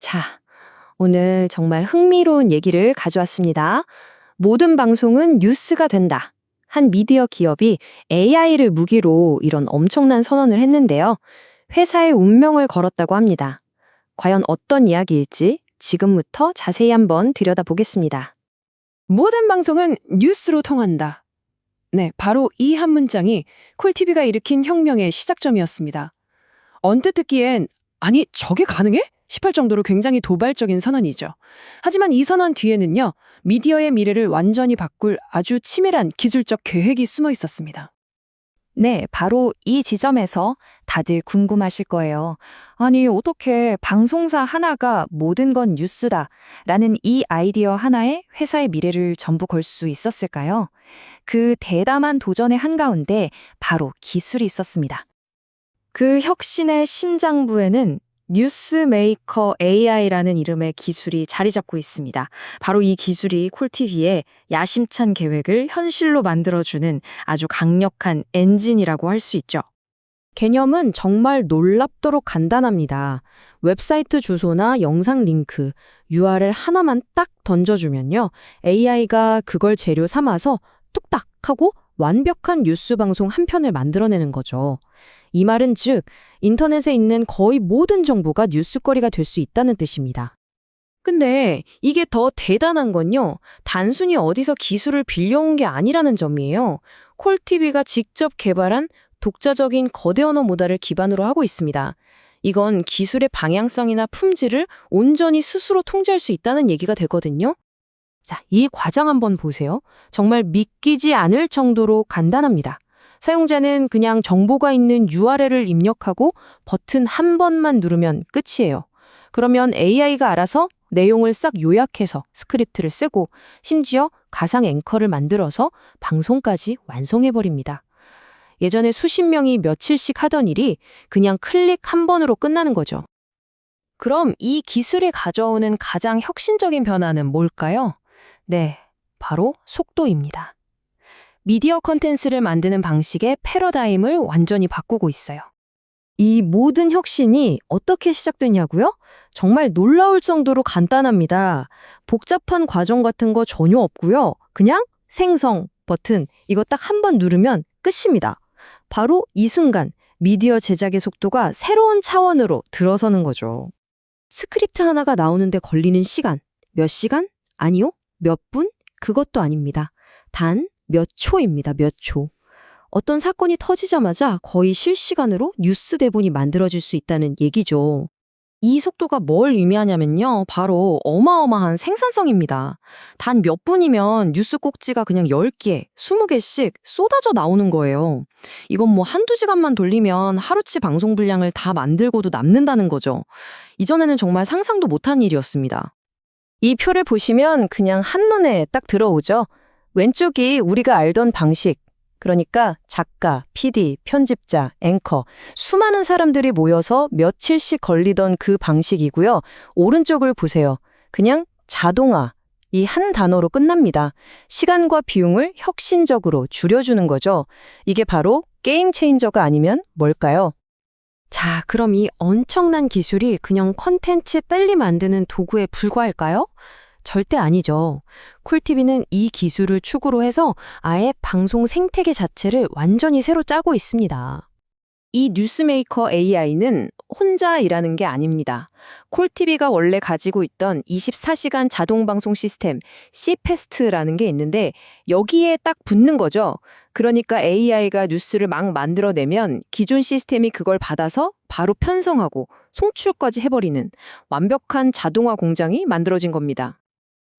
자, 오늘 정말 흥미로운 얘기를 가져왔습니다. 모든 방송은 뉴스가 된다. 한 미디어 기업이 AI를 무기로 이런 엄청난 선언을 했는데요. 회사의 운명을 걸었다고 합니다. 과연 어떤 이야기일지 지금부터 자세히 한번 들여다보겠습니다. 모든 방송은 뉴스로 통한다. 네, 바로 이 한 문장이 콜TV가 일으킨 혁명의 시작점이었습니다. 언뜻 듣기엔 아니 저게 가능해? 싶을 정도로 굉장히 도발적인 선언이죠. 하지만 이 선언 뒤에는요. 미디어의 미래를 완전히 바꿀 아주 치밀한 기술적 계획이 숨어 있었습니다. 네, 바로 이 지점에서 다들 궁금하실 거예요. 아니, 어떻게 방송사 하나가 모든 건 뉴스다 라는 이 아이디어 하나에 회사의 미래를 전부 걸 수 있었을까요? 그 대담한 도전의 한가운데 바로 기술이 있었습니다. 그 혁신의 심장부에는 뉴스메이커 AI라는 이름의 기술이 자리 잡고 있습니다. 바로 이 기술이 콜TV의 야심찬 계획을 현실로 만들어주는 아주 강력한 엔진이라고 할 수 있죠. 개념은 정말 놀랍도록 간단합니다. 웹사이트 주소나 영상 링크, URL 하나만 딱 던져주면요. AI가 그걸 재료 삼아서 뚝딱 하고 완벽한 뉴스 방송 한 편을 만들어내는 거죠. 이 말은 즉, 인터넷에 있는 거의 모든 정보가 뉴스거리가 될 수 있다는 뜻입니다. 근데 이게 더 대단한 건요. 단순히 어디서 기술을 빌려온 게 아니라는 점이에요. 콜TV가 직접 개발한 독자적인 거대 언어 모델을 기반으로 하고 있습니다. 이건 기술의 방향성이나 품질을 온전히 스스로 통제할 수 있다는 얘기가 되거든요. 자, 이 과정 한번 보세요. 정말 믿기지 않을 정도로 간단합니다. 사용자는 그냥 정보가 있는 URL을 입력하고 버튼 한 번만 누르면 끝이에요. 그러면 AI가 알아서 내용을 싹 요약해서 스크립트를 쓰고 심지어 가상 앵커를 만들어서 방송까지 완성해버립니다. 예전에 수십 명이 며칠씩 하던 일이 그냥 클릭 한 번으로 끝나는 거죠. 그럼 이 기술이 가져오는 가장 혁신적인 변화는 뭘까요? 네, 바로 속도입니다. 미디어 컨텐츠를 만드는 방식의 패러다임을 완전히 바꾸고 있어요. 이 모든 혁신이 어떻게 시작됐냐고요? 정말 놀라울 정도로 간단합니다. 복잡한 과정 같은 거 전혀 없고요. 그냥 생성 버튼 이거 딱 한 번 누르면 끝입니다. 바로 이 순간 미디어 제작의 속도가 새로운 차원으로 들어서는 거죠. 스크립트 하나가 나오는데 걸리는 시간, 몇 시간? 아니요, 몇 분? 그것도 아닙니다. 단 몇 초입니다, 몇 초. 어떤 사건이 터지자마자 거의 실시간으로 뉴스 대본이 만들어질 수 있다는 얘기죠. 이 속도가 뭘 의미하냐면요. 바로 어마어마한 생산성입니다. 단 몇 분이면 뉴스 꼭지가 그냥 10개, 20개씩 쏟아져 나오는 거예요. 이건 뭐 한두 시간만 돌리면 하루치 방송 분량을 다 만들고도 남는다는 거죠. 이전에는 정말 상상도 못한 일이었습니다. 이 표를 보시면 그냥 한눈에 딱 들어오죠. 왼쪽이 우리가 알던 방식, 그러니까 작가, PD, 편집자, 앵커, 수많은 사람들이 모여서 며칠씩 걸리던 그 방식이고요. 오른쪽을 보세요. 그냥 자동화. 이 한 단어로 끝납니다. 시간과 비용을 혁신적으로 줄여주는 거죠. 이게 바로 게임 체인저가 아니면 뭘까요? 자, 그럼 이 엄청난 기술이 그냥 컨텐츠 빨리 만드는 도구에 불과할까요? 절대 아니죠. 쿨TV는 이 기술을 축으로 해서 아예 방송 생태계 자체를 완전히 새로 짜고 있습니다. 이 뉴스메이커 AI는 혼자 일하는 게 아닙니다. 콜TV가 원래 가지고 있던 24시간 자동 방송 시스템 C패스트라는 게 있는데 여기에 딱 붙는 거죠. 그러니까 AI가 뉴스를 막 만들어내면 기존 시스템이 그걸 받아서 바로 편성하고 송출까지 해버리는 완벽한 자동화 공장이 만들어진 겁니다.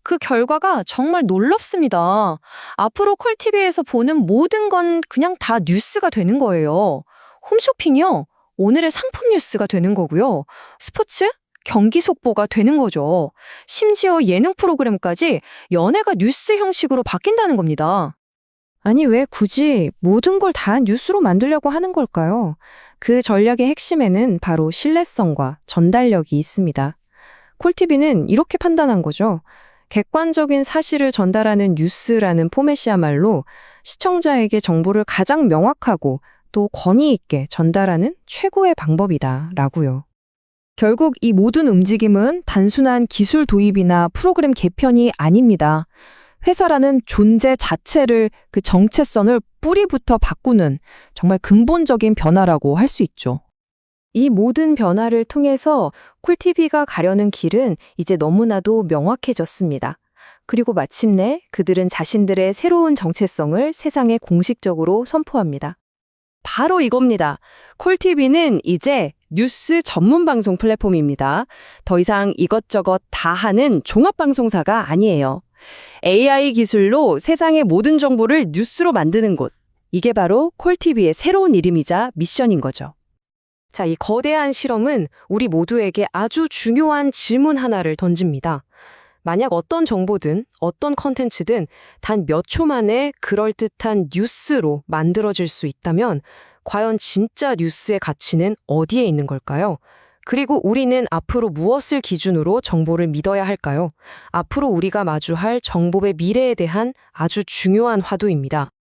그 결과가 정말 놀랍습니다. 앞으로 콜TV에서 보는 모든 건 그냥 다 뉴스가 되는 거예요. 홈쇼핑이요. 오늘의 상품 뉴스가 되는 거고요. 스포츠? 경기 속보가 되는 거죠. 심지어 예능 프로그램까지 연예가 뉴스 형식으로 바뀐다는 겁니다. 아니, 왜 굳이 모든 걸 다 뉴스로 만들려고 하는 걸까요? 그 전략의 핵심에는 바로 신뢰성과 전달력이 있습니다. 콜TV는 이렇게 판단한 거죠. 객관적인 사실을 전달하는 뉴스라는 포맷이야말로 시청자에게 정보를 가장 명확하고 또 권위 있게 전달하는 최고의 방법이다 라고요. 결국 이 모든 움직임은 단순한 기술 도입이나 프로그램 개편이 아닙니다. 회사라는 존재 자체를 그 정체성을 뿌리부터 바꾸는 정말 근본적인 변화라고 할 수 있죠. 이 모든 변화를 통해서 콜티비가 가려는 길은 이제 너무나도 명확해졌습니다. 그리고 마침내 그들은 자신들의 새로운 정체성을 세상에 공식적으로 선포합니다. 바로 이겁니다. 콜티비는 이제 뉴스 전문 방송 플랫폼입니다. 더 이상 이것저것 다 하는 종합 방송사가 아니에요. AI 기술로 세상의 모든 정보를 뉴스로 만드는 곳. 이게 바로 콜티비의 새로운 이름이자 미션인 거죠. 자, 이 거대한 실험은 우리 모두에게 아주 중요한 질문 하나를 던집니다. 만약 어떤 정보든 어떤 컨텐츠든 단 몇 초 만에 그럴듯한 뉴스로 만들어질 수 있다면 과연 진짜 뉴스의 가치는 어디에 있는 걸까요? 그리고 우리는 앞으로 무엇을 기준으로 정보를 믿어야 할까요? 앞으로 우리가 마주할 정보의 미래에 대한 아주 중요한 화두입니다.